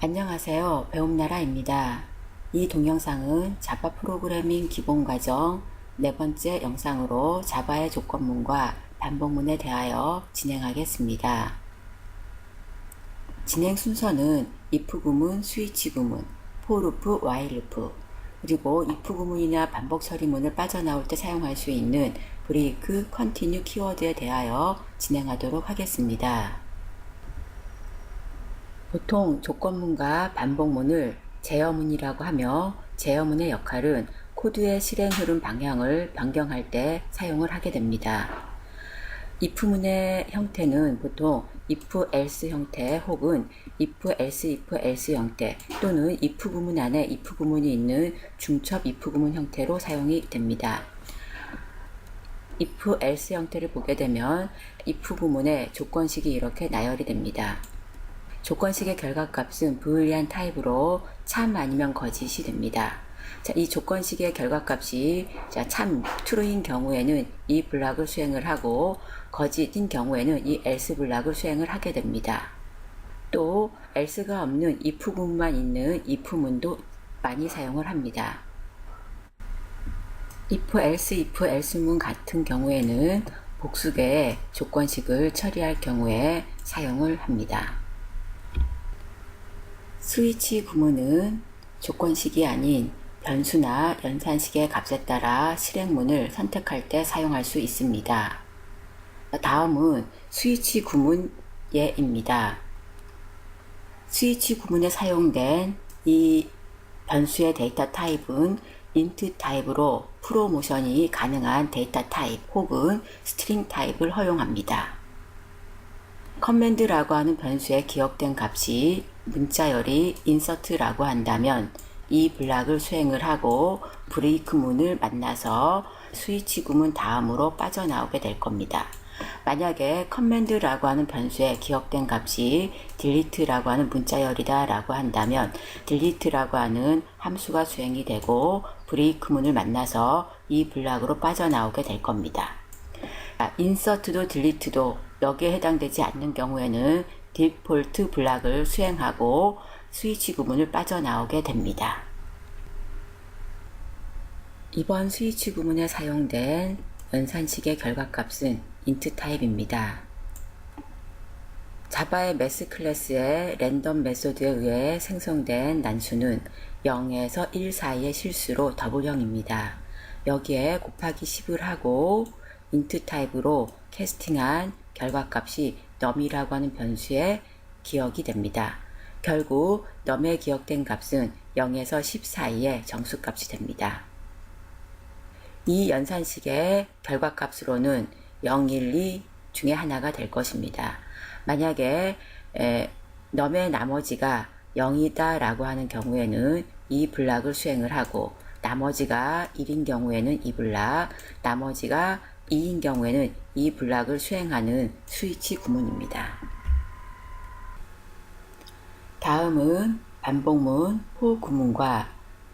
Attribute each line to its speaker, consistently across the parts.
Speaker 1: 안녕하세요. 배움나라입니다. 이 동영상은 자바 프로그래밍 기본 과정 네 번째 영상으로 자바의 조건문과 반복문에 대하여 진행하겠습니다. 진행 순서는 if 구문, 스위치 구문, for 루프, while 루프, 그리고 if 구문이나 반복 처리문을 빠져나올 때 사용할 수 있는 브레이크, 컨티뉴 키워드에 대하여 진행하도록 하겠습니다. 보통 조건문과 반복문을 제어문이라고 하며 제어문의 역할은 코드의 실행 흐름 방향을 변경할 때 사용을 하게 됩니다. if문의 형태는 보통 if else 형태 혹은 if else if else 형태 또는 if 구문 안에 if 구문이 있는 중첩 if 구문 형태로 사용이 됩니다. if else 형태를 보게 되면 if 구문의 조건식이 이렇게 나열이 됩니다. 조건식의 결과값은 부을리안 타입으로 참 아니면 거짓이 됩니다. 자, 이 조건식의 결과값이 자, 참 true인 경우에는 이 블락을 수행을 하고 거짓인 경우에는 이 else 블락을 수행을 하게 됩니다. 또 else가 없는 if 문만 있는 if 문도 많이 사용을 합니다. if else if else 문 같은 경우에는 복수의 조건식을 처리할 경우에 사용을 합니다. 스위치 구문은 조건식이 아닌 변수나 연산식의 값에 따라 실행문을 선택할 때 사용할 수 있습니다. 다음은 스위치 구문 예입니다. 스위치 구문에 사용된 이 변수의 데이터 타입은 int 타입으로 프로모션이 가능한 데이터 타입 혹은 스트링 타입을 허용합니다. 커맨드라고 하는 변수에 기억된 값이 문자열이 insert라고 한다면 이 블락을 수행을 하고 브레이크 문을 만나서 스위치 구문 다음으로 빠져나오게 될 겁니다. 만약에 커맨드라고 하는 변수에 기억된 값이 delete라고 하는 문자열이다 라고 한다면 delete라고 하는 함수가 수행이 되고 브레이크 문을 만나서 이 블락으로 빠져나오게 될 겁니다. 인서트도 딜리트도 여기에 해당되지 않는 경우에는 디폴트 블락을 수행하고 스위치 구문을 빠져나오게 됩니다. 이번 스위치 구문에 사용된 연산식의 결과값은 int 타입입니다. 자바의 매스 클래스의 랜덤 메소드에 의해 생성된 난수는 0에서 1 사이의 실수로 더블형입니다. 여기에 곱하기 10을 하고 int 타입으로 캐스팅한 결과값이 num이라고 하는 변수에 기억이 됩니다. 결국 num에 기억된 값은 0에서 10 사이의 정수값이 됩니다. 이 연산식의 결과값으로는 0, 1, 2 중에 하나가 될 것입니다. 만약에 에, num의 나머지가 0이다 라고 하는 경우에는 이 블락을 수행을 하고 나머지가 1인 경우에는 이 블락, 나머지가 2인 경우에는 이 블락을 수행하는 스위치 구문입니다. 다음은 반복문 포 구문과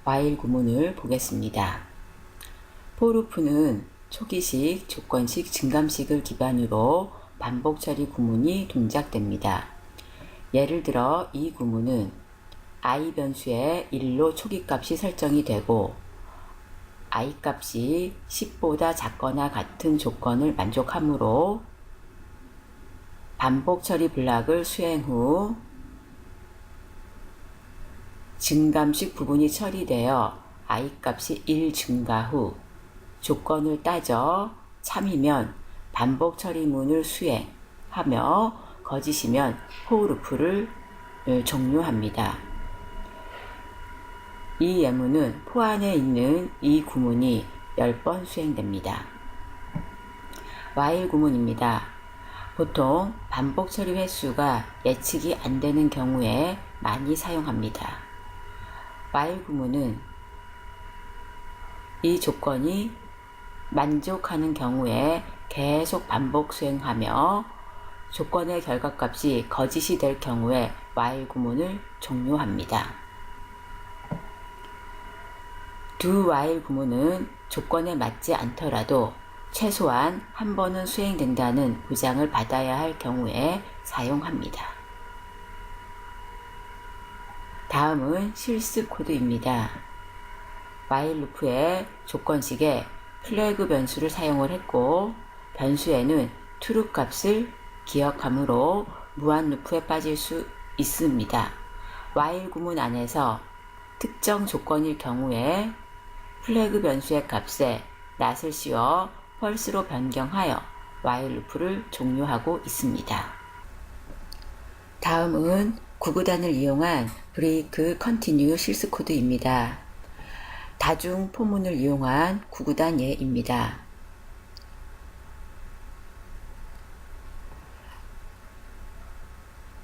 Speaker 1: while 구문을 보겠습니다. 포루프는 초기식, 조건식, 증감식을 기반으로 반복 처리 구문이 동작됩니다. 예를 들어 이 구문은 i 변수에 1로 초기값이 설정이 되고 i 값이 10보다 작거나 같은 조건을 만족하므로 반복 처리 블락을 수행 후 증감식 부분이 처리되어 i 값이 1 증가 후 조건을 따져 참이면 반복 처리문을 수행하며 거짓이면 포루프를 종료합니다. 이 예문은 포 안에 있는 이 구문이 10번 수행됩니다. while 구문입니다. 보통 반복 처리 횟수가 예측이 안 되는 경우에 많이 사용합니다. while 구문은 이 조건이 만족하는 경우에 계속 반복 수행하며 조건의 결과값이 거짓이 될 경우에 while 구문을 종료합니다. Do while 구문은 조건에 맞지 않더라도 최소한 한 번은 수행된다는 보장을 받아야 할 경우에 사용합니다. 다음은 실습 코드입니다. while 루프의 조건식에 플래그 변수를 사용을 했고 변수에는 true 값을 기억하므로 무한 루프에 빠질 수 있습니다. while 구문 안에서 특정 조건일 경우에 플래그 변수의 값에 낫을 씌워 펄스로 변경하여 while 루프를 종료하고 있습니다. 다음은 구구단을 이용한 브레이크 컨티뉴 실습 코드입니다. 다중 포문을 이용한 구구단 예입니다.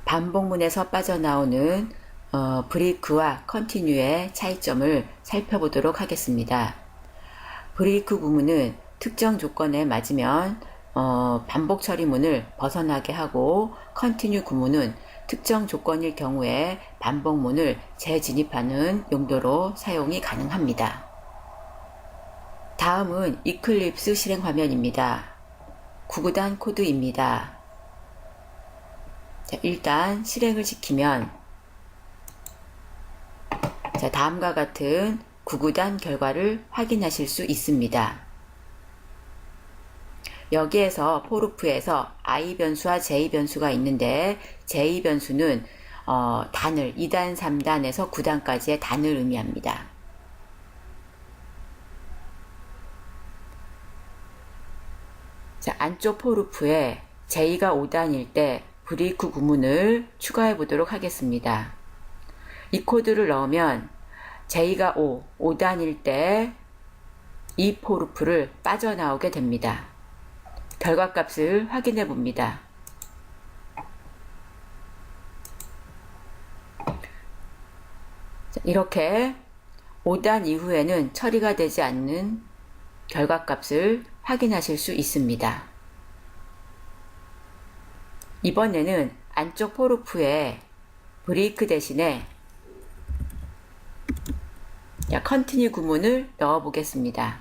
Speaker 1: 반복문에서 빠져나오는 어, 브레이크와 컨티뉴의 차이점을 살펴보도록 하겠습니다. 브레이크 구문은 특정 조건에 맞으면 어, 반복 처리문을 벗어나게 하고 컨티뉴 구문은 특정 조건일 경우에 반복문을 재진입하는 용도로 사용이 가능합니다. 다음은 이클립스 실행 화면입니다. 구구단 코드입니다. 자, 일단 실행을 시키면 자, 다음과 같은 구구단 결과를 확인하실 수 있습니다. 여기에서 포루프에서 i 변수와 j 변수가 있는데 j 변수는 어, 단을 2단, 3단에서 9단까지의 단을 의미합니다. 자, 안쪽 포루프에 j가 5단일 때 브레이크 구문을 추가해 보도록 하겠습니다. 이 코드를 넣으면 j가 5, 5단일 때 이 포루프를 빠져나오게 됩니다. 결과값을 확인해 봅니다. 이렇게 5단 이후에는 처리가 되지 않는 결과값을 확인하실 수 있습니다. 이번에는 안쪽 포르프에 브레이크 대신에 컨티뉴 구문을 넣어 보겠습니다.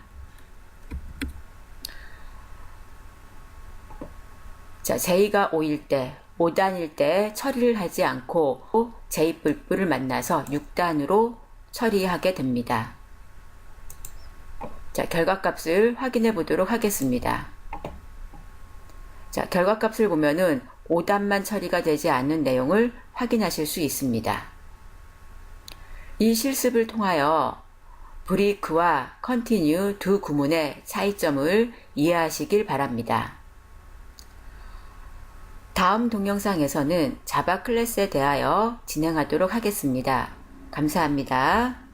Speaker 1: 자, J가 5일 때, 5단일 때 처리를 하지 않고 J 뿔뿔을 만나서 6단으로 처리하게 됩니다. 자, 결과값을 확인해 보도록 하겠습니다. 자, 결과값을 보면은 5단만 처리가 되지 않는 내용을 확인하실 수 있습니다. 이 실습을 통하여 브레이크와 컨티뉴 두 구문의 차이점을 이해하시길 바랍니다. 다음 동영상에서는 자바 클래스에 대하여 진행하도록 하겠습니다. 감사합니다.